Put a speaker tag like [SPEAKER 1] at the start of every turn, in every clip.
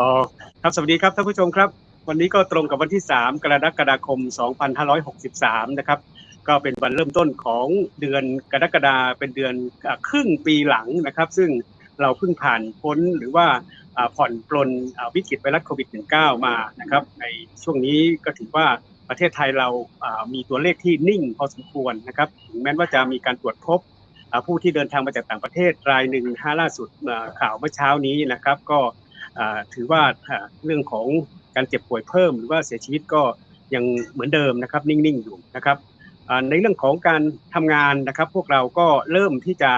[SPEAKER 1] อ๋อครับสวัสดีครับท่านผู้ชมครับ วันนี้ก็ตรงกับวันที่ 3 กรกฎาคม 2563 นะครับ ก็เป็นวันเริ่มต้นของเดือนกรกฎาเป็นเดือนครึ่งปีหลังนะครับ ซึ่งเราเพิ่งผ่านพ้นหรือว่าผ่อนปลนวิกฤตไวรัสโควิด -19 มานะครับ ในช่วงนี้ก็ถือว่าประเทศไทยเรามีตัวเลขที่นิ่งพอสมควรนะครับถึงแม้ว่าจะมีการตรวจพบผู้ที่เดินทางมาจากต่างประเทศรายหนึ่งห้าล่าสุดข่าวเมื่อเช้านี้นะครับ ก็ ถือว่าเรื่องของการเจ็บป่วยเพิ่ม หรือว่าเสียชีวิตก็ยังเหมือนเดิมนะครับนิ่งๆอยู่นะครับในเรื่องของการทำงานนะครับ พวกเราก็เริ่มที่จะ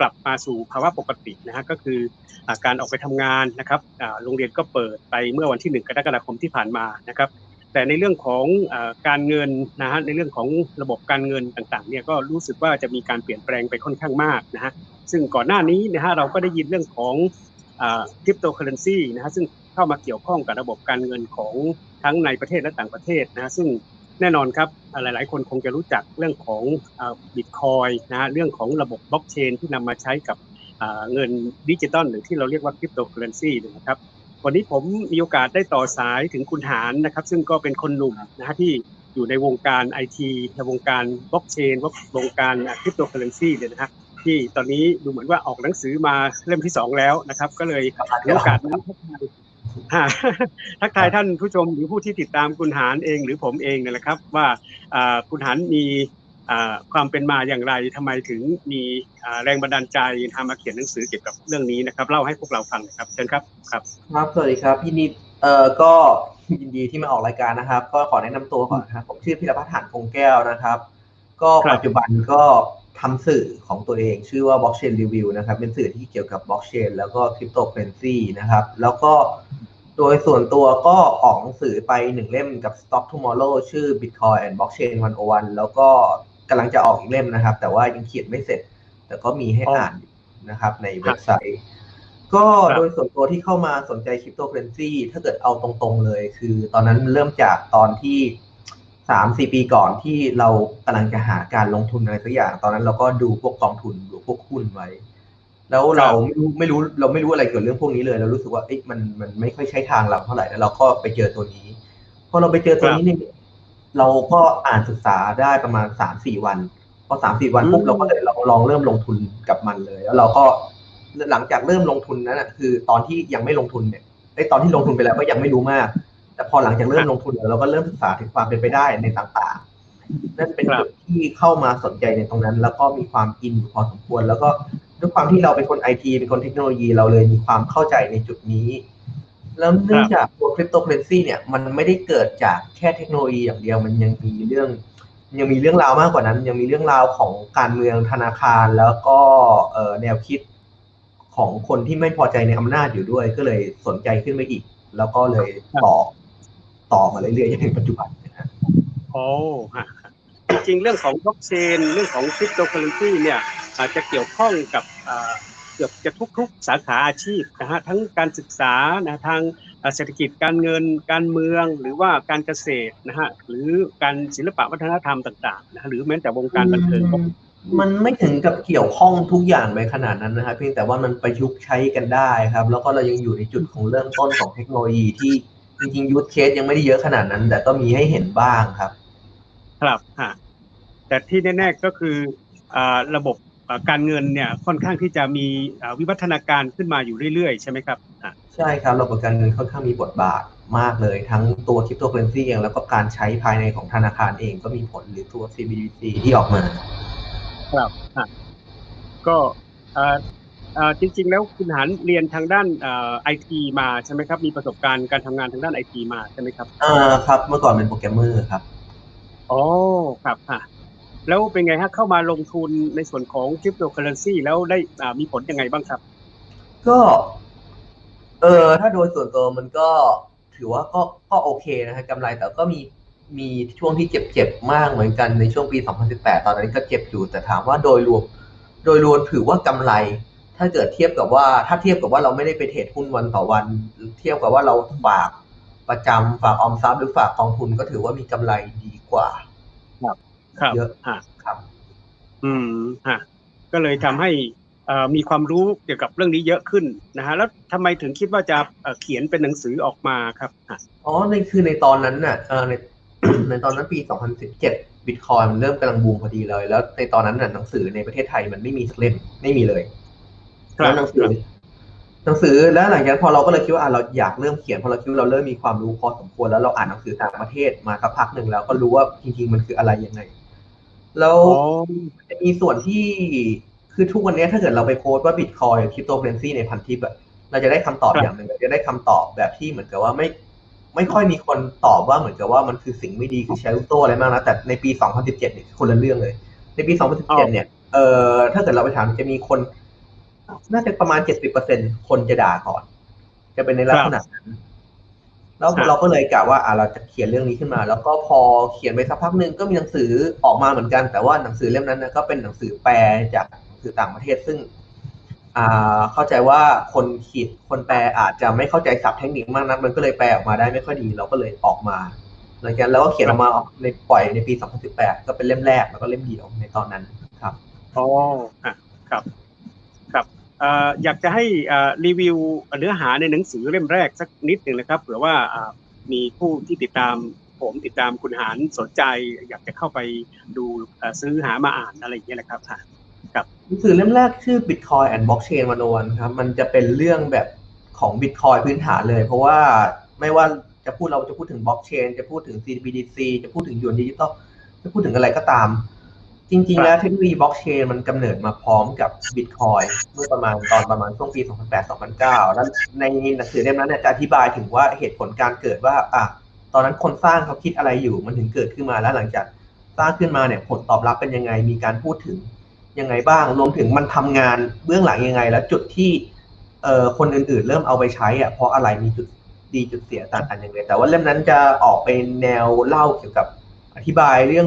[SPEAKER 1] กลับมาสู่ภาวะปกตินะฮะก็คืออการออกไปทำงานนะครับโรงเรียนก็เปิดไปเมื่อวันที่ 1 กรกฎาคมที่ผ่านมานะครับ แต่ในเรื่องของอการเงินนะฮะในเรื่องของระบบการเงินต่างๆเนี่ยก็รู้สึกว่าจะมีการเปลี่ยนแปลงไปค่อนข้างมากนะฮะซึ่งก่อนหน้านี้นะฮะเราก็ได้ยินเรื่องของ คริปโตเคอเรนซีนะฮะซึ่งเข้ามาเกี่ยวข้องกับระบบการเงินของทั้งในประเทศและต่างประเทศนะฮะซึ่งแน่นอนครับหลาย ๆ คนคงจะรู้จักเรื่องของบิตคอยนะฮะเรื่องของระบบบล็อกเชนที่นำมาใช้กับเงินดิจิตอลหรือที่เราเรียกว่าคริปโตเคอเรนซีนะครับวันนี้ผมมีโอกาสได้ต่อสายถึงคุณหารนะครับ ซึ่งก็เป็นคนหนุ่มนะฮะที่อยู่ในวงการไอทีในวงการบล็อกเชนวงการคริปโตเคอเรนซีเนี่ยนะฮะ ที่ตอนนี้ดูเหมือนว่าออกหนังสือมาเล่มที่สองแล้วนะครับ ก็เลยมีโอกาสนั้นทักทายอ่าทักทายท่านผู้ชมหรือผู้ที่ติดตามคุณหารเองหรือผมเองเนี่ยแหละครับ ว่าอ่าคุณหารมีอ่าความเป็นมาอย่างไรทำไมถึงมีอ่าแรงบันดาลใจทำมาเขียนหนังสือเกี่ยวกับเรื่องนี้นะครับ เล่าให้พวกเราฟังหนะครับเชิญครับครับ
[SPEAKER 2] ครับสวัสดีครับยินดีเอ่อก็ยินดีที่มาออกรายการนะครับ ก็ขอแนะนำตัวก่อนนะครับผมชื่อพิรพัฒน์หานคงแก้วนะครับ ก็
[SPEAKER 1] ครับ
[SPEAKER 2] ปัจจุบันก็ ทำสื่อของตัวเองชื่อว่า Blockchain Review นะครับ เป็นสื่อที่เกี่ยวกับ Blockchain แล้วก็ Cryptocurrency นะครับ แล้วก็โดยส่วนตัวก็ออกหนังสือไปหนึ่งเล่มกับ Stock Tomorrow ชื่อ Bitcoin and Blockchain 101 แล้วก็กำลังจะออกอีกเล่มนะครับ แต่ว่ายังเขียนไม่เสร็จ แต่ก็มีให้
[SPEAKER 1] อ๋ออ่
[SPEAKER 2] อ่านอยู่นะครับในเว็บไซต์ ก็
[SPEAKER 1] ครับ
[SPEAKER 2] โดยส่วนตัวที่เข้ามาสนใจคริปโตเคอเรนซีถ้าเกิดเอาตรงๆเลย คือตอนนั้นเริ่มจากตอนที่ สามสี่ปีก่อนที่เรากำลังจะหาการลงทุนอะไรสักอย่าง ตอนนั้นเราก็ดูพวกกองทุนดูพวกหุ้นไว้ แล้วเราไม่รู้ไม่รู้เราไม่รู้อะไรเกี่ยวกับเรื่องพวกนี้เลย เรารู้สึกว่าเอ๊ะมันมันไม่ค่อยใช่ทางเราเท่าไหร่แล้วเราก็ไปเจอตัวนี้พอเราไปเจอตัวนี้เนี่ยเราก็อ่านศึกษาได้ประมาณสามสี่วันพอสามสี่วันปุ๊บ
[SPEAKER 1] อืม
[SPEAKER 2] เราก็เลยลองลองเริ่มลงทุนกับมันเลย แล้วเราก็หลังจากเริ่มลงทุนนั้นนะคือตอนที่ยังไม่ลงทุนเนี่ยไอ้ยตอนที่ลงทุนไปแล้วก็ยังไม่รู้มาก แต่พอหลังจากเริ่มลงทุนเราก็เริ่มศึกษาถึงความเป็นไปได้ในต่างๆ นั่นเป็น
[SPEAKER 1] ครับ
[SPEAKER 2] จุดที่เข้ามาสนใจในตรงนั้น แล้วก็มีความอินอยู่พอสมควร แล้วก็ด้วยความที่เราเป็นคนไอทีเป็นคนเทคโนโลยีเราเลยมีความเข้าใจในจุดนี้ แล้วเนื่องจากตัวคริปโตเคอเรนซีเนี่ยมันไม่ได้เกิดจากแค่เทคโนโลยีอย่างเดียวมันยังมีเรื่อง ยังมีเรื่องราวมากกว่านั้น ยังมีเรื่องราวของการเมืองธนาคาร แล้วก็เอ่อแนวคิดของคนที่ไม่พอใจในอำนาจอยู่ด้วย ก็เลยสนใจขึ้นไปอีก แล้วก็เลยต่อ ต่อมาเรื่อยๆจนถึงปัจจุบันนะฮะ
[SPEAKER 1] โอ้ฮะจริงๆเรื่องของบล็อกเชนเรื่องของคริปโตเคอเรนซีเนี่ยอาจจะเกี่ยวข้องกับอ่าเกือบจะทุก ๆ สาขาอาชีพนะฮะทั้งการศึกษานะทางอ่าเศรษฐกิจการเงินการเมืองหรือว่าการเกษตรนะฮะหรือการศิลปะวัฒนธรรมต่างๆนะฮะหรือแม้แต่วงการบันเทิงก็
[SPEAKER 2] มันไม่ถึงกับเกี่ยวข้องทุกอย่างไปขนาดนั้นนะครับเพียงแต่ว่ามันประยุกต์ใช้กันได้ครับ แล้วก็เรายังอยู่ในจุดของเริ่มต้นของเทคโนโลยีที่ จริงๆยูสเคสยังไม่ได้เยอะขนาดนั้น แต่ก็มีให้เห็นบ้างครับ
[SPEAKER 1] ครับฮะแต่ที่แน่ๆก็คืออ่าระบบอ่าการเงินเนี่ยค่อนข้างที่จะมีอ่าวิวัฒนาการขึ้นมาอยู่เรื่อยๆ ใช่ไหมครับอะ
[SPEAKER 2] ใช่ครับ ระบบการเงินค่อนข้างมีบทบาทมากเลย ทั้งตัวคริปโตเคอเรนซีเองแล้วก็การใช้ภายในของธนาคารเองก็มีผลหรือตัว CBDC ที่ออกมา
[SPEAKER 1] ครับฮะก็อ่าอ่า จริง ๆ แล้วคุณหันเรียนทางด้านไอทีมาใช่ไหมครับ มีประสบการณ์การทำงานทางด้านไอทีมาใช่ไหมครับ
[SPEAKER 2] อ่าครับเมื่อก่อนเป็นโปรแกรมเมอร์ครับ
[SPEAKER 1] อ๋อครับฮะแล้วเป็นไงฮะเข้ามาลงทุนในส่วนของคริปโตเคอเรนซีแล้วได้อ่ามีผลยังไงบ้างครับ
[SPEAKER 2] ก็ เออถ้าโดยส่วนตัวมันก็ถือว่าก็ก็โอเคนะฮะกำไรแต่ก็มีมีช่วงที่เจ็บเจ็บมากเหมือนกันในช่วงปี 2018 ตอนนั้นก็เจ็บอยู่แต่ถามว่าโดยรวม โดยรวมถือว่ากำไร ถ้าเกิดเทียบกับว่า ถ้าเทียบกับว่าเราไม่ได้ไปเทรดหุ้นวันต่อวัน เทียบกับว่าเราฝากประจำฝากออมทรัพย์หรือฝากกองทุนก็ถือว่ามีกำไรดีกว่า
[SPEAKER 1] ครับ
[SPEAKER 2] เยอะ
[SPEAKER 1] ฮะ
[SPEAKER 2] ครับ
[SPEAKER 1] อืมฮะก็เลยทำให้เอ่อมีความรู้เกี่ยวกับเรื่องนี้เยอะขึ้นนะฮะแล้วทำไมถึงคิดว่าจะเอ่อเขียนเป็นหนังสือออกมาครับอะ
[SPEAKER 2] อ๋อในคือในตอนนั้นน่ะเออในในตอนนั้นปี 2017บิตคอยมันเริ่มกำลังบูมพอดีเลย แล้วในตอนนั้นน่ะหนังสือในประเทศไทยมันไม่มีสักเล่มไม่มีเลย แล้วหนังสือหนังสือแล้วหลังจากนั้นพอเราก็เลยคิดว่าอะเราอยากเริ่มเขียนเพราะเราคิดว่าเราเริ่มมีความรู้พอสมควรแล้วเราอ่านหนังสือต่างประเทศมาสักพักหนึ่งแล้วก็รู้ว่าจริงๆมันคืออะไรยังไง แล้ว
[SPEAKER 1] อ๋อ
[SPEAKER 2] จะมีส่วนที่คือทุกวันนี้ถ้าเกิดเราไปโพสต์ว่าบิตคอยคริปโตเคอเรนซีในพันทิปอะเราจะได้คำตอบอย่างหนึ่งเราจะได้คำตอบแบบที่เหมือนกับว่าไม่ ไม่ค่อยมีคนตอบว่าเหมือนกับว่ามันคือสิ่งไม่ดีคือแชร์ลูกโซ่อะไรมากนะแต่ในปี 2017เนี่ยคือคนละเรื่องเลย ในปี 2017 เนี่ยเอ่อถ้าเกิดเราไปถามจะมีคน น่าจะประมาณ70%คนจะด่าก่อน จะเป็นในลักษณะนั้นแล้วเราก็เลยกะว่าอ่าเราจะเขียนเรื่องนี้ขึ้นมา แล้วก็พอเขียนไปสักพักหนึ่งก็มีหนังสือออกมาเหมือนกัน แต่ว่าหนังสือเล่มนั้นนะก็เป็นหนังสือแปลจากหนังสือต่างประเทศซึ่ง อ่าเข้าใจว่าคนขีดคนแปลอาจจะไม่เข้าใจศัพท์เทคนิคมากนักมันก็เลยแปลออกมาได้ไม่ค่อยดี เราก็เลยออกมาหลังจากนั้นเราก็เขียนออกมาในปล่อยในปี 2018 ก็เป็นเล่มแรกแล้วก็เล่มเดียวในตอนนั้นครับ
[SPEAKER 1] อ๋ออะครับครับเอยากจะให้รีวิวเนื้อหาในหนังสือเล่มแรกสักนิดหนึ่งนะครับเผื่อว่ามีผู้ที่ติดตามผมติดตามคุณหารสนใจ อยากจะเข้าไปดูซื้อหามาอ่านอะไรอย่างเงี้ยนะครับอะ
[SPEAKER 2] หนังสือเล่มแรกชื่อ Bitcoin and Blockchain 101ครับมันจะเป็นเรื่องแบบของ Bitcoin พื้นฐานเลย เพราะว่าไม่ว่าจะพูดเราจะพูดถึง Blockchain จะพูดถึง CBDC จะพูดถึงยวนดิจิตอลจะพูดถึงอะไรก็ตาม จริง ๆ แล้วเทคโนโลยี Blockchain มันกำเนิดมาพร้อมกับ Bitcoin เมื่อประมาณตอนประมาณช่วงปี 2008-2009 แล้วในหนังสือเล่มนั้นเนี่ยจะอธิบายถึงว่าเหตุผลการเกิดว่าอะตอนนั้นคนสร้างเขาคิดอะไรอยู่ มันถึงเกิดขึ้นมาแล้วหลังจากสร้างขึ้นมาเนี่ยผลตอบรับเป็นยังไงมีการพูดถึงยังไงบ้าง รวมถึงมันทำงานเบื้องหลังยังไง แล้วจุดที่เอ่อคนอื่น ๆ เริ่มเอาไปใช้อะเพราะอะไรมีจุดดีจุดเสียต่างกันยังไงแต่ว่าเล่มนั้นจะออกเป็นแนวเล่าเกี่ยวกับอธิบายเรื่อง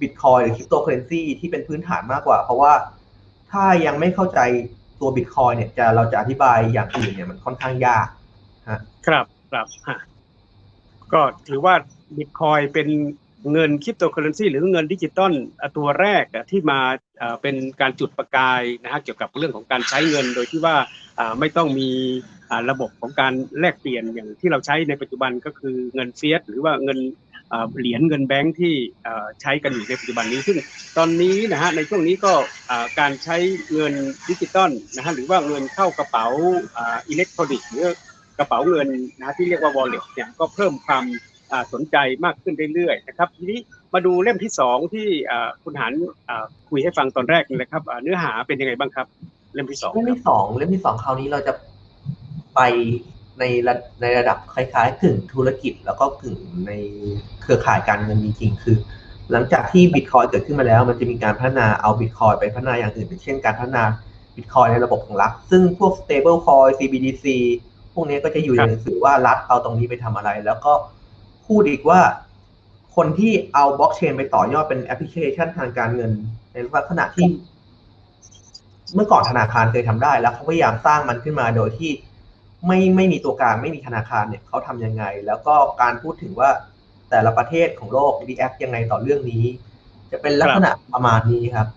[SPEAKER 2] บิตคอยหรือคริปโตเคอเรนซีที่เป็นพื้นฐานมากกว่า เพราะว่าถ้ายังไม่เข้าใจตัวบิตคอยเนี่ยจะเราจะอธิบายอย่างอื่นเนี่ยมันค่อนข้างยาก
[SPEAKER 1] ครับครับฮะก็ถือว่าบิตคอยเป็นเงินคริปโตเคอเรนซีหรือเงินดิจิตอลตัวแรกที่มาเป็นการจุดประกายนะฮะเกี่ยวกับเรื่องของการใช้เงินโดยที่ว่าไม่ต้องมีระบบของการแลกเปลี่ยนอย่างที่เราใช้ในปัจจุบันก็คือเงินเฟียสหรือว่าเงิน เหรียญเงินแบงค์ที่ใช้กันอยู่ในปัจจุบันนี้ ซึ่งตอนนี้นะฮะในช่วงนี้ก็การใช้เงินดิจิตอลนะฮะหรือว่าเงินเข้ากระเป๋าอิเล็กทรอนิกส์หรือกระเป๋าเงินนะฮะที่เรียกว่า wallet เนี่ยก็เพิ่มความสนใจมากขึ้นเรื่อยๆนะครับทีนี้มาดูเล่มที่สองที่คุณหันคุยให้ฟังตอนแรกนี่นะครับเนื้อหาเป็นยังไงบ้างครับ เล่มที่สอง
[SPEAKER 2] เล่มที่สองเล่มที่สองคราวนี้เราจะไป ในระในระดับคล้ายๆกึ่งธุรกิจ แล้วก็กึ่งในเครือข่ายการเงินจริงๆคือ หลังจากที่บิตคอยเกิดขึ้นมาแล้ว มันจะมีการพัฒนาเอาบิตคอยไปพัฒนาอย่างอื่นเช่นการพัฒนาบิตคอยในระบบของรัฐ ซึ่งพวก stable coin CBDC พวกนี้ก็จะอยู่ในหนังสือว่ารัฐเอาตรงนี้ไปทำอะไร แล้วก็พูดอีกว่า คนที่เอาบล็อกเชนไปต่อยอดเป็นแอปพลิเคชันทางการเงิน ในลักษณะที่ เมื่อก่อนธนาคารเคยทำได้ แล้วเขาพยายามสร้างมันขึ้นมาโดยที่ ไม่ไม่มีตัวกลางไม่มีธนาคารเนี่ยเขาทำยังไง แล้วก็การพูดถึงว่าแต่ละประเทศของโลกรีแอคยังไงต่อเรื่องนี้ จะเป็นลักษณะประมาณนี้ครับ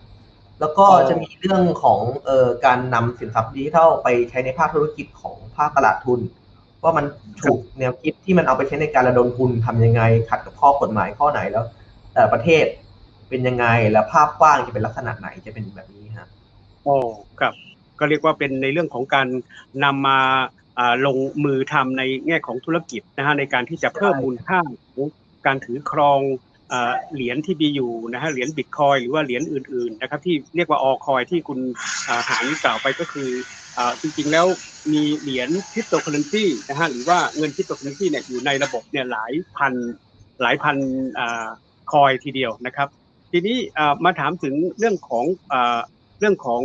[SPEAKER 2] แล้วก็
[SPEAKER 1] อ๋อ
[SPEAKER 2] จะมีเรื่องของเอ่อการนำสินทรัพย์ดิจิทัลไปใช้ในภาคธุรกิจของภาคตลาดทุน ว่ามันถูกแนวคิดที่มันเอาไปใช้ในการระดมทุนทำยังไงขัดกับข้อกฎหมายข้อไหนแล้ว แต่ละประเทศเป็นยังไงแล้วภาพกว้างจะเป็นลักษณะไหนจะเป็นแบบนี้ฮะ
[SPEAKER 1] โอ้ครับ ก็เรียกว่าเป็นในเรื่องของการนำมาอ่า ลงมือทำในแง่ของธุรกิจนะฮะในการที่จะเพิ่มมูลค่าของการถือครองเหรียญที่มีอยู่นะฮะเหรียญบิตคอยหรือว่าเหรียญอื่นๆนะครับที่เรียกว่าออคอยที่คุณหารกล่าวไปก็คือจริงๆแล้วมีเหรียญคริปโตเคอเรนซีนะฮะหรือว่าเงินคริปโตเคอเรนซีเนี่ยอยู่ในระบบเนี่ยหลายพันหลายพันคอยทีเดียวนะครับ ทีนี้มาถามถึงเรื่องของเรื่องของ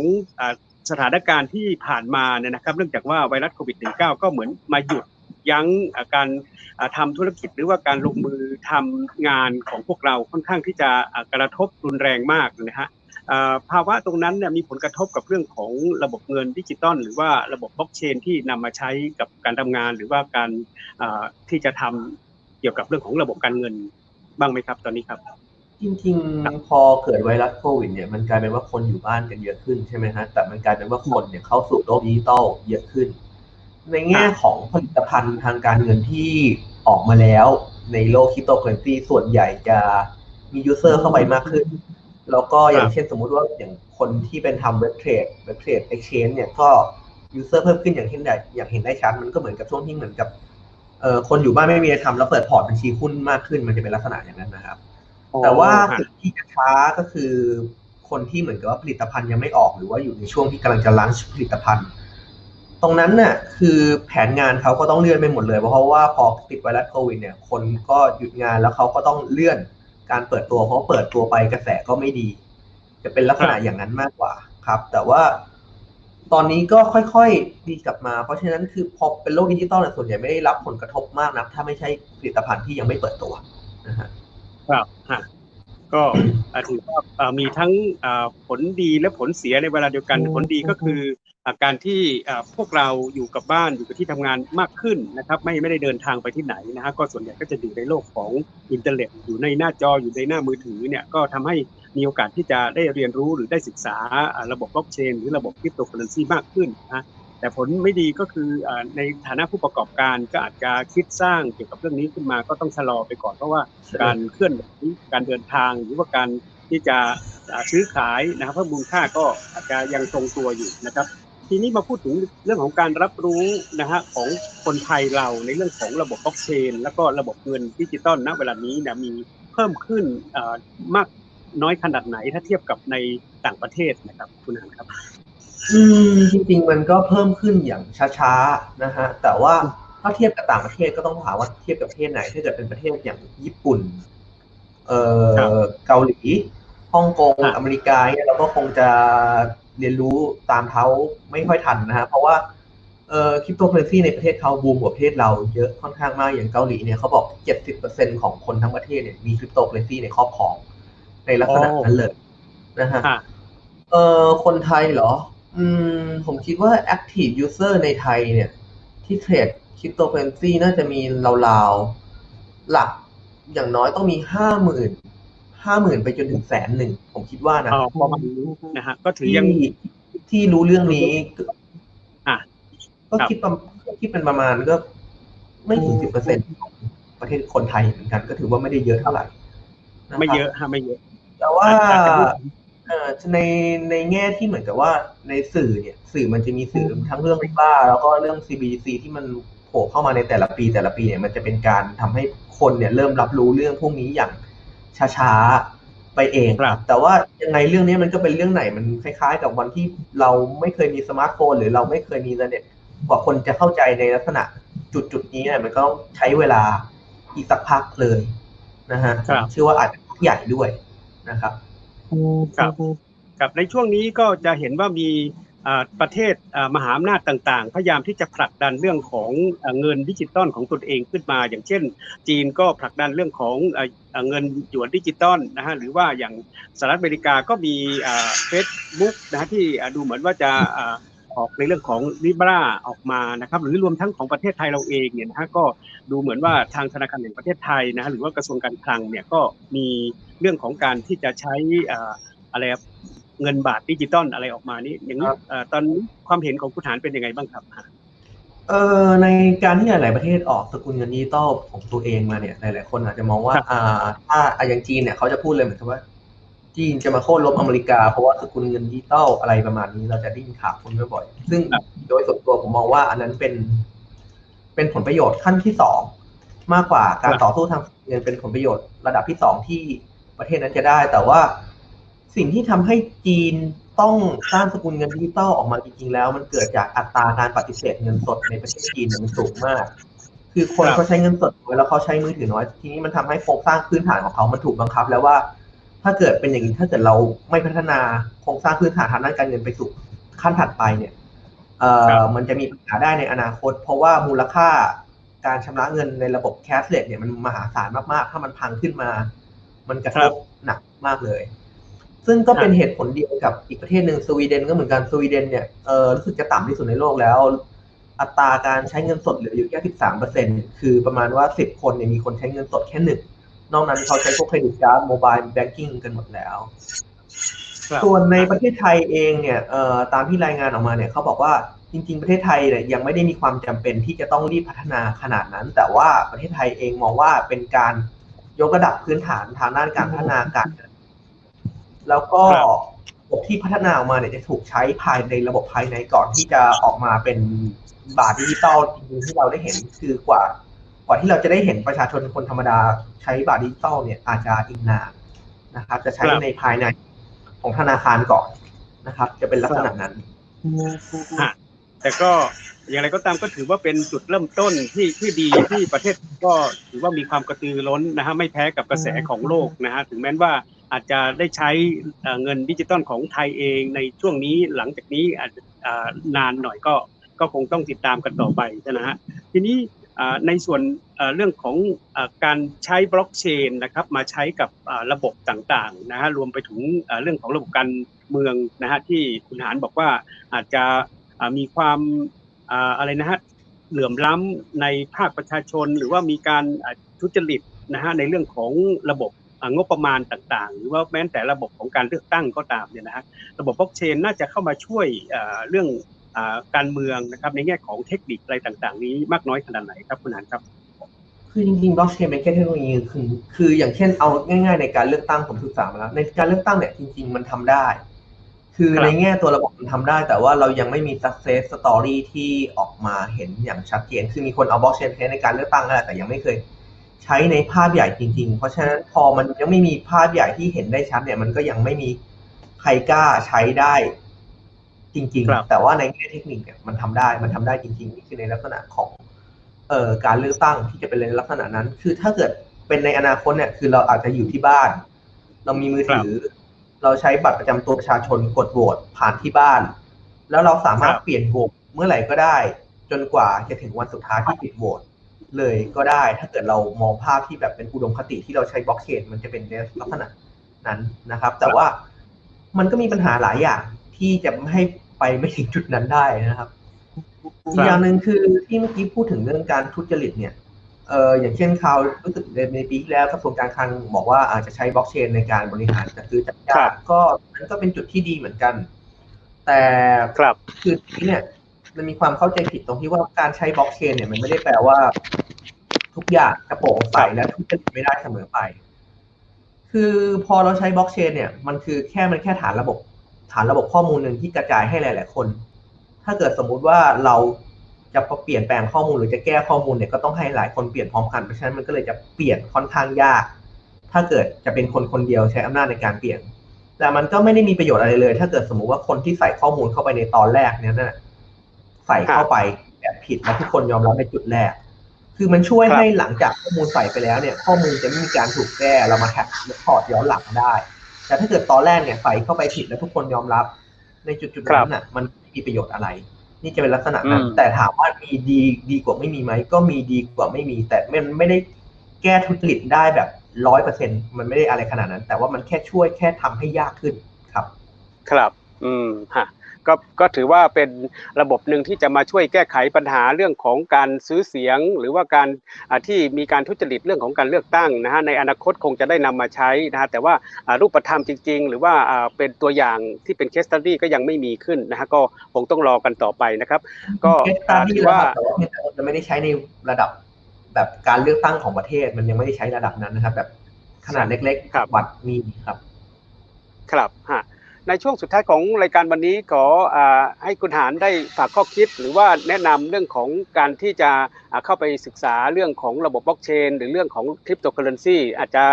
[SPEAKER 1] สถานการณ์ที่ผ่านมาเนี่ยนะครับ เนื่องจากว่าไวรัสโควิด -19 ก็เหมือนมาหยุดยั้งการอ่าทำธุรกิจหรือว่าการลงมือทำงานของพวกเราค่อนข้างที่จะกระทบรุนแรงมากนะฮะภาวะตรงนั้นเนี่ยมีผลกระทบกับเรื่องของระบบเงินดิจิตอลหรือว่าระบบบล็อกเชนที่นำมาใช้กับการทำงาน หรือว่าการที่จะทำเกี่ยวกับเรื่องของระบบการเงินบ้างไหมครับตอนนี้ครับ
[SPEAKER 2] จจริงๆ พอเกิดไวรัสโควิดเนี่ยมันกลายเป็นว่าคนอยู่บ้านกันเยอะขึ้นใช่ไหมฮะแต่มันกลายเป็นว่าคนเนี่ยเข้าสู่โลกดิจิตอลเยอะขึ้น ในแง่ของผลิตภัณฑ์ทางการเงินที่ออกมาแล้วในโลกคริปโตเคอเรนซีส่วนใหญ่จะมียูเซอร์เข้าไปมากขึ้น แล้วก็อย่างเช่นสมมุติว่าอย่างคนที่เป็นทำเว็บเทรดเว็บเทรดเอ็กชแนนเนี่ยก็ยูเซอร์เพิ่มขึ้นอย่างเห็นได้อย่างเห็นได้ชัดมันก็เหมือนกับช่วงที่เหมือนกับเอ่อคนอยู่บ้านไม่มีอะไรทำแล้วเปิดพอร์ตบัญชีหุ้นมากขึ้น มันจะเป็นลักษณะอย่างนั้นนะครับ แต่ว่าสิ่งที่จะช้าก็คือ คนที่เหมือนกับว่าผลิตภัณฑ์ยังไม่ออกหรือว่าอยู่ในช่วงที่กำลังจะลังผลิตภัณฑ์ ตรงนั้นน่ะคือแผนงานเขาก็ต้องเลื่อนไปหมดเลย เพราะว่าพอติดไวรัสโควิดเนี่ย คนก็หยุดงานแล้วเขาก็ต้องเลื่อนการเปิดตัวเพราะเปิดตัวไปกระแสก็ไม่ดี จะเป็นลักษณะอย่างนั้นมากกว่าครับ แต่ว่าตอนนี้ก็ค่อยๆดีกลับมา เพราะฉะนั้นคือพอเป็นโลกดิจิตอลเนี่ยส่วนใหญ่ไม่ได้รับผลกระทบมากนะถ้าไม่ใช่ผลิตภัณฑ์ที่ยังไม่เปิดตัวนะฮะ
[SPEAKER 1] ครับฮะก็อ่าถือว่าอ่ามีทั้งอ่าผลดีและผลเสียในเวลาเดียวกัน ผลดีก็คืออ่าการที่อ่าพวกเราอยู่กับบ้านอยู่กับที่ทำงานมากขึ้นนะครับ ไม่ไม่ได้เดินทางไปที่ไหนนะฮะก็ส่วนใหญ่ก็จะอยู่ในโลกของอินเทอร์เน็ต อยู่ในหน้าจออยู่ในหน้ามือถือเนี่ยก็ทำให้มีโอกาสที่จะได้เรียนรู้หรือได้ศึกษาอ่าระบบบล็อกเชน หรือระบบคริปโตเคอเรนซีมากขึ้นนะ แต่ผลไม่ดีก็คืออ่าในฐานะผู้ประกอบการก็อาจจะคิดสร้างเกี่ยวกับเรื่องนี้ขึ้นมาก็ต้องชะลอไปก่อนเพราะว่าการเคลื่อนไหวการเดินทางหรือว่าการที่จะอ่าซื้อขายนะครับเพิ่มมูลค่าก็อาจจะยังทรงตัวอยู่นะครับ ทีนี้มาพูดถึงเรื่องของการรับรู้นะฮะของคนไทยเราในเรื่องของระบบบล็อกเชน แล้วก็ระบบเงินดิจิตอลณเวลานี้เนี่ยมีเพิ่มขึ้นอ่ามากน้อยขนาดไหนถ้าเทียบกับในต่างประเทศนะครับคุณอันครับ
[SPEAKER 2] อืมจริงๆมันก็เพิ่มขึ้นอย่างช้าๆนะฮะแต่ว่าถ้าเทียบกับต่างประเทศก็ต้องถามว่าเทียบกับประเทศไหนถ้าเกิดเป็นประเทศอย่างญี่ปุ่น เอ่
[SPEAKER 1] ครับ
[SPEAKER 2] อเกาหลีฮ่องกง
[SPEAKER 1] ครับ
[SPEAKER 2] อเมริกาเนี่ยเราก็คงจะเรียนรู้ตามเขาไม่ค่อยทันนะฮะเพราะว่าเอ่อคริปโตเคอเรนซีในประเทศเขาบูมกว่าประเทศเราเยอะค่อนข้างมากอย่างเกาหลีเนี่ยเขาบอกเจ็ดสิบเปอร์เซ็นของคนทั้งประเทศเนี่ยมีคริปโตเคอเรนซีในครอบครองในลักษณะนั้นเลยนะฮะ
[SPEAKER 1] อ่า
[SPEAKER 2] เออคนไทยเหรอ อืมผมคิดว่า active user ในไทยเนี่ย ที่เทรดคริปโตเคอเรนซีน่าจะมีราวๆ หลักอย่างน้อยต้องมีห้าหมื่นห้าหมื่นไปจนถึงแสนหนึ่ง ผมคิดว่านะ
[SPEAKER 1] อ๋อประมาณนี้นะฮะก็ถือ
[SPEAKER 2] ที่
[SPEAKER 1] ยัง
[SPEAKER 2] ที่รู้เรื่องนี้
[SPEAKER 1] อะ
[SPEAKER 2] ก็
[SPEAKER 1] ครับ
[SPEAKER 2] คิดประก็คิดเป็นประมาณก็ไม่ถึงสิบเปอร์เซ็นของประเทศคนไทยเหมือนกัน ก็ถือว่าไม่ได้เยอะเท่าไหร่นะครับ
[SPEAKER 1] ไม่เยอะฮะไม่เยอะ
[SPEAKER 2] แต่ว่า
[SPEAKER 1] อาจจะพูด
[SPEAKER 2] เอ่อในในแง่ที่เหมือนกับว่าในสื่อเนี่ย สื่อมันจะมีสื่อทั้งเรื่องริบ้า แล้วก็เรื่อง CBDC ที่มันโผล่เข้ามาในแต่ละปีแต่ละปีเนี่ยมันจะเป็นการทำให้คนเนี่ยเริ่มรับรู้เรื่องพวกนี้อย่างช้าๆไปเอง
[SPEAKER 1] ครับ
[SPEAKER 2] แต่ว่ายังไงเรื่องนี้มันก็เป็นเรื่องไหนมันคล้ายๆ กับวันที่เราไม่เคยมีสมาร์ทโฟน หรือเราไม่เคยมีอินเทอร์เน็ตกว่าคนจะเข้าใจในลักษณะจุดจุดๆนี้เนี่ยมันก็ต้องใช้เวลาอีกสักพักเลยนะฮะ
[SPEAKER 1] ครับ
[SPEAKER 2] เชื่อว่าอาจจะใหญ่ด้วยนะครับ
[SPEAKER 1] ครับครับในช่วงนี้ก็จะเห็นว่ามีประเทศมหาอำนาจต่างๆ พยายามที่จะผลักดันเรื่องของเงินดิจิตอลของตนเองขึ้นมา อย่างเช่น จีนก็ผลักดันเรื่องของเงินหยวนดิจิตอลนะฮะหรือว่าอย่างสหรัฐอเมริกาก็มีเฟซบุ๊กนะฮะที่ดูเหมือนว่าจะอออกในเรื่องของลิบราออกมานะครับหรือรวมทั้งของประเทศไทยเราเองเนี่ยนะฮะก็ดูเหมือนว่าทางธนาคารแห่งประเทศไทยนะฮะหรือว่ากระทรวงการคลังเนี่ยก็มี เรื่องของการที่จะใช้อ่าอะไรครับเงินบาทดิจิตอลอะไรออกมานี่อย่างนี้
[SPEAKER 2] ครับ
[SPEAKER 1] เอ่อตอนนี้ความเห็นของคุณฐานเป็นยังไงบ้างครับ
[SPEAKER 2] เอ่อในการที่หลาย ๆ ประเทศออกสกุลเงินดิจิตอลของตัวเองมาเนี่ยหลาย ๆ คนอาจจะมองว่า
[SPEAKER 1] ครับ
[SPEAKER 2] อ่าถ้าอะอย่างจีนเนี่ยเขาจะพูดเลยเหมือนกับว่าจีนจะมาโค่นล้มอเมริกาเพราะว่าสกุลเงินดิจิตอลอะไรประมาณนี้เราจะได้ยินข่าวคนบ่อยๆซึ่งโดยส่วนตัวผมมองว่าอันนั้นเป็น เป็นผลประโยชน์ขั้นที่สองมากกว่าการต่อสู้ทางเงินเป็นผลประโยชน์ระดับที่สองที่ ประเทศนั้นจะได้ แต่ว่าสิ่งที่ทำให้จีนต้องสร้างสกุลเงินดิจิตอลออกมาจริงๆแล้ว มันเกิดจากอัตราการปฏิเสธเงินสดในประเทศจีนเนี่ยมันสูงมาก คือคน
[SPEAKER 1] ครับ
[SPEAKER 2] เขาใช้เงินสดน้อยแล้วเขาใช้มือถือน้อย ทีนี้มันทำให้โครงสร้างพื้นฐานของเขามันถูกบังคับ แล้วว่า ถ้าเกิดเป็นอย่างนี้ถ้าเกิดเราไม่พัฒนาโครงสร้างพื้นฐานทางด้านการเงินไปสู่ขั้นถัดไปเนี่ยเอ่
[SPEAKER 1] ครั
[SPEAKER 2] อบมันจะมีปัญหาได้ในอนาคต เพราะว่ามูลค่าการชำระเงินในระบบแคชเลสเนี่ยมันมหาศาลมากๆ ถ้ามันพังขึ้นมา มันกระท
[SPEAKER 1] ครับบ
[SPEAKER 2] หนักมากเลย ซึ่งก็เป็นเหตุผลเดียวกับอีกประเทศหนึ่งสวีเดนก็เหมือนกันสวีเดนเนี่ยเออรู้สึกจะต่ำที่สุดในโลกแล้ว อัตราการใช้เงินสดเหลืออยู่แค่13เปอร์เซ็นคือประมาณว่า10คนเนี่ยมีคนใช้เงินสดแค่หนึ่งนอกนั้นเขาใช้พวกเครดิตการ์ดโมบายแบงกิ้งกันหมดแล้ว
[SPEAKER 1] ครับ
[SPEAKER 2] ส่วนในประเทศไทยเองเนี่ยเอ่อตามที่รายงานออกมาเนี่ยเขาบอกว่าจริง ๆ ประเทศไทยเนี่ยยังไม่ได้มีความจำเป็นที่จะต้องรีบพัฒนาขนาดนั้น แต่ว่าประเทศไทยเองมองว่าเป็นการ ยกระดับพื้นฐานทางด้านการพัฒนาการเงินแล้วก็
[SPEAKER 1] ครับ
[SPEAKER 2] ระบบที่พัฒนาออกมาเนี่ยจะถูกใช้ภายในระบบภายในก่อนที่จะออกมาเป็นบาทดิจิตอลจริงๆที่เราได้เห็นคือกว่ากว่าที่เราจะได้เห็นประชาชนคนธรรมดาใช้บาทดิจิตอลเนี่ยอาจจะอีกนานนะครับ จะใช้
[SPEAKER 1] ครับ
[SPEAKER 2] ในภายในของธนาคารก่อนนะครับ จะเป็นลักษณะนั้น
[SPEAKER 1] ฮะ แต่ก็อย่างไรก็ตามก็ถือว่าเป็นจุดเริ่มต้นที่ที่ดีที่ประเทศก็ถือว่ามีความกระตือร้นนะฮะไม่แพ้กับกระแสของโลกนะฮะถึงแม้ว่าอาจจะได้ใช้เงินดิจิตอลของไทยเองในช่วงนี้หลังจากนี้อาจจะนานหน่อยก็ก็คงต้องติดตามกันต่อไปนะฮะทีนี้ในส่วนเรื่องของการใช้บล็อกเชนนะครับมาใช้กับระบบต่างๆนะฮะรวมไปถึงเรื่องของระบบการเมืองนะฮะที่คุณหานบอกว่าอาจจะ มีความอะไรนะฮะเหลื่อมล้ำในภาคประชาชน หรือว่ามีการทุจริตนะฮะในเรื่องของระบบงบประมาณต่างๆ หรือว่าแม้แต่ระบบของการเลือกตั้งก็ตามเนี่ยนะฮะระบบบล็อกเชนน่าจะเข้ามาช่วยเรื่องอการเมืองนะครับในแง่ของเทคนิคอะไรต่างๆ นี้มากน้อยขนาดไหนครับคุณหานครับ
[SPEAKER 2] คือจริงๆบล็อกเชนเป็นแค่เทคโนโลยีคือคืออย่างเช่นเอาง่าย ๆ ในการเลือกตั้งผมศึกษามาแล้วในการเลือกตั้งเนี่ยจริง ๆ มันทำได้ คือ
[SPEAKER 1] ครับ
[SPEAKER 2] ในแง่ตัวระบบมันทำได้ แต่ว่าเรายังไม่มี success story ที่ออกมาเห็นอย่างชัดเจน คือมีคนเอาบล็อกเชนใช้ในการเลือกตั้งนั่นแหละแต่ยังไม่เคยใช้ในภาพใหญ่จริง ๆ เพราะฉะนั้นพอมันยังไม่มีภาพใหญ่ที่เห็นได้ชัดเนี่ย มันก็ยังไม่มีใครกล้าใช้ได้จริง
[SPEAKER 1] ครับ
[SPEAKER 2] ๆแต่ว่าในแง่เทคนิคเนี่ยมันทำได้ มันทำได้จริง ๆ นี่คือในลักษณะของ เอ่อการเลือกตั้งที่จะเป็นในลักษณะนั้น คือถ้าเกิดเป็นในอนาคตเนี่ย คือเราอาจจะอยู่ที่บ้าน เรามีมือถือ เราใช้บัตรประจำตัวประชาชนกดโหวตผ่านที่บ้าน แล้วเราสามารถ
[SPEAKER 1] ครับ
[SPEAKER 2] เปลี่ยนโหวตเมื่อไหร่ก็ได้ จนกว่าจะถึงวันสุดท้ายที่ปิดโหวตเลยก็ได้ ถ้าเกิดเรามองภาพที่แบบเป็นอุดมคติที่เราใช้บล็อกเชนมันจะเป็นในลักษณะนั้นนะครับ แต่ว่ามันก็มีปัญหาหลายอย่างที่จะไม่ให้ไปไม่ถึงจุดนั้นได้นะครับอีกอย่างหนึ่งคือที่เมื่อกี้พูดถึงเรื่องการทุจริตเนี่ย เอออย่างเช่นข่าวรู้สึกในปีที่แล้วกระทรวงการคลังบอกว่าอาจจะใช้บล็อกเชนในการบริหารจัดซื้อจัด
[SPEAKER 1] ครั
[SPEAKER 2] จ้าง
[SPEAKER 1] บ
[SPEAKER 2] ก็นั้นก็เป็นจุดที่ดีเหมือนกัน แต่
[SPEAKER 1] ครับ
[SPEAKER 2] คือทีนี้เนี่ย มันมีความเข้าใจผิดตรงที่ว่าการใช้บล็อกเชนเนี่ยมันไม่ได้แปลว่า ทุกอย่างจะโปร่งใสและทุจริตไม่ได้เสมอไป คือพอเราใช้บล็อกเชนเนี่ยมันคือแค่มันแค่ฐานระบบ ฐานระบบข้อมูลหนึ่งที่กระจายให้หลาย ๆ คน ถ้าเกิดสมมุติว่าเรา จะเปลี่ยนแปลงข้อมูลหรือจะแก้ข้อมูลเนี่ยก็ต้องให้หลายคนเปลี่ยนพร้อมกันเพราะฉะนั้นมันก็เลยจะเปลี่ยนค่อนข้างยาก ถ้าเกิดจะเป็นคนคนเดียวใช้อำนาจในการเปลี่ยน แต่มันก็ไม่ได้มีประโยชน์อะไรเลย ถ้าเกิดสมมุติว่าคนที่ใส่ข้อมูลเข้าไปในตอนแรกเนี่ยนะใส่เข้าไปแบบผิดแล้วทุกคนยอมรับในจุดแรก คือมันช่วย
[SPEAKER 1] ครับ
[SPEAKER 2] ให้หลังจากข้อมูลใส่ไปแล้วเนี่ย ข้อมูลจะไม่มีการถูกแก้เรามาแท็กถอดย้อนหลังได้ แต่ถ้าเกิดตอนแรกเนี่ยใส่เข้าไปผิดแล้วทุกคนยอมรับ ในจุดจุดๆนั้นน่ะ มันไม่มีประโยชน์อะไร นี่จะเป็นลักษณะนั้น
[SPEAKER 1] อืม
[SPEAKER 2] แต่ถามว่ามีดีดีกว่าไม่มีไหมก็มีดีกว่าไม่มี แต่มันไม่ได้แก้ทุจริตได้แบบร้อยเปอร์เซ็นมันไม่ได้อะไรขนาดนั้น แต่ว่ามันแค่ช่วยแค่ทำให้ยากขึ้นครับ
[SPEAKER 1] ครับ อืมฮะ ก็ก็ถือว่าเป็นระบบหนึ่งที่จะมาช่วยแก้ไขปัญหาเรื่องของการซื้อเสียง หรือว่าการอ่าที่มีการทุจริตเรื่องของการเลือกตั้งนะฮะในอนาคตคงจะได้นำมาใช้นะฮะแต่ว่าอ่ารูปธรรมจริง ๆ หรือว่าอ่าเป็นตัวอย่างที่เป็นเคสตัดดี้ก็ยังไม่มีขึ้นนะฮะก็คงต้องรอกันต่อไปนะครับ ก็
[SPEAKER 2] เคสตั
[SPEAKER 1] อ่า
[SPEAKER 2] ดดี้
[SPEAKER 1] ถือ
[SPEAKER 2] แล้ว
[SPEAKER 1] ว่า
[SPEAKER 2] ครับแต่ว่ามันจะไม่ได้ใช้ในระดับแบบการเลือกตั้งของประเทศมันยังไม่ได้ใช้ระดับนั้นนะครับ แบบขนาดเล็ก
[SPEAKER 1] ครับ
[SPEAKER 2] ๆวัดมีครับ
[SPEAKER 1] ครับฮะ ในช่วงสุดท้ายของรายการวันนี้ขออให้คุณหารได้ฝากข้อคิด หรือว่าแนะนำเรื่องของการที่จะเข้าไปศึกษาเรื่องของระบบบล็อกเชน หรือเรื่องของคริปโตเคอเรนซีอาจจะ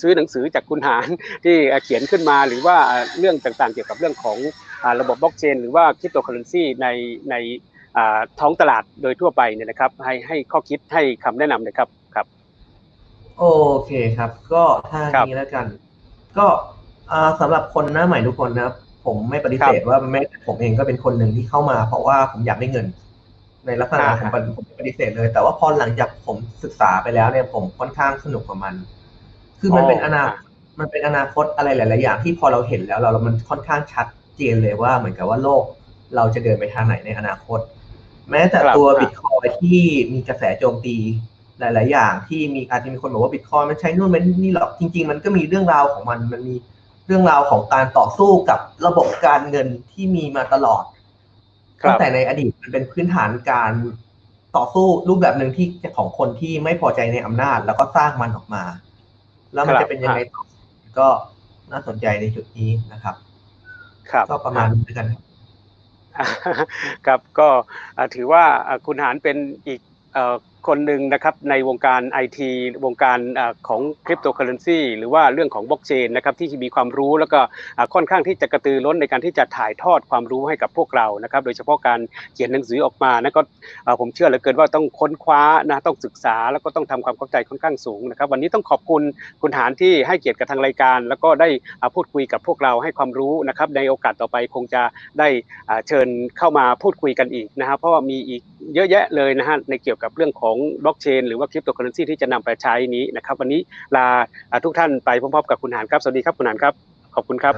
[SPEAKER 1] ซื้อหนังสือจากคุณหารที่เขียนขึ้นมา หรือว่าเรื่องต่างๆ เกี่ยวกับเรื่องของอระบบบล็อกเชน หรือว่าคริปโตเคอเรนซีในในท้องตลาดโดยทั่วไปเนี่ยนะครับ ให้ให้ข้อคิดให้คำแนะนำเลยครับครับ
[SPEAKER 2] โอเคครับ ก็ถ้า
[SPEAKER 1] ครับ
[SPEAKER 2] นี้แล้วกัน ก็ สำหรับคนหน้าใหม่ทุกคนนะครับผมไม่ปฏิเสธว่าแม้แต่ผมเองก็เป็นคนหนึ่งที่เข้ามา เพราะว่าผมอยากได้เงิน ในลักษณะ
[SPEAKER 1] อ่า
[SPEAKER 2] ผมปฏิผมไม่ปฏิเสธเลย แต่ว่าพอหลังจากผมศึกษาไปแล้วเนี่ย ผมค่อนข้างสนุกกับมัน คือมันเป็นอนาคตมันเป็นอนาคตอะไรหลาย ๆ อย่างที่พอเราเห็นแล้วเราเรามันค่อนข้างชัดเจนเลยว่าเหมือนกับว่าโลกเราจะเดินไปทางไหนในอนาคต แม้แต่
[SPEAKER 1] ครับ
[SPEAKER 2] ตัว
[SPEAKER 1] ครับ
[SPEAKER 2] บิตคอยที่มีกระแสโจมตีหลาย ๆ อย่างที่มีอาจจะมีคนบอกว่าบิตคอยมันใช้นู่นมันนี่หรอกจริง ๆ มันก็มีเรื่องราวของมันมันมี เรื่องราวของการต่อสู้กับระบบการเงินที่มีมาตลอด
[SPEAKER 1] ครับ
[SPEAKER 2] ตั้งแต่ในอดีตมันเป็นพื้นฐานการต่อสู้รูปแบบหนึ่งที่ของคนที่ไม่พอใจในอำนาจ แล้วก็สร้างมันออกมา แล้วมัน
[SPEAKER 1] ครับ
[SPEAKER 2] จะเป็นยังไงต่อก็น่าสนใจในจุดนี้นะครับ
[SPEAKER 1] ครับ
[SPEAKER 2] ก็ประมาณนี้ด้วยกันครับ
[SPEAKER 1] ครับก็อ่าถือว่าอ่าคุณหารเป็นอีกเอ่อ คนหนึ่งนะครับในวงการไอทีวงการของคริปโตเคอเรนซีหรือว่าเรื่องของบล็อกเชนนะครับที่มีความรู้แล้วก็ค่อนข้างที่จะกระตือร้นในการที่จะถ่ายทอดความรู้ให้กับพวกเรานะครับโดยเฉพาะการเขียนหนังสือออกมานะก็ผมเชื่อเหลือเกินว่าต้องค้นคว้านะต้องศึกษาแล้วก็ต้องทำความเข้าใจค่อนข้างสูงนะครับวันนี้ต้องขอบคุณคุณหารที่ให้เกียรติกับทางรายการ แล้วก็ได้พูดคุยกับพวกเราให้ความรู้นะครับในโอกาสต่อไปคงจะได้เชิญเข้ามาพูดคุยกันอีกนะครับเพราะว่ามีอีกเยอะแยะเลยนะฮะในเกี่ยวกับเรื่องของบล็อกเชนหรือว่าคริปโตเคอเรนซีที่จะนำไปใช้นี้นะครับ วันนี้ลาอ่าทุกท่านไปพร้อมๆกับคุณหานครับ สวัสดีครับคุณหานครับ ขอบคุณครับ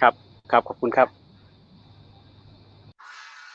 [SPEAKER 1] ครับ ครับ ขอบคุณครับ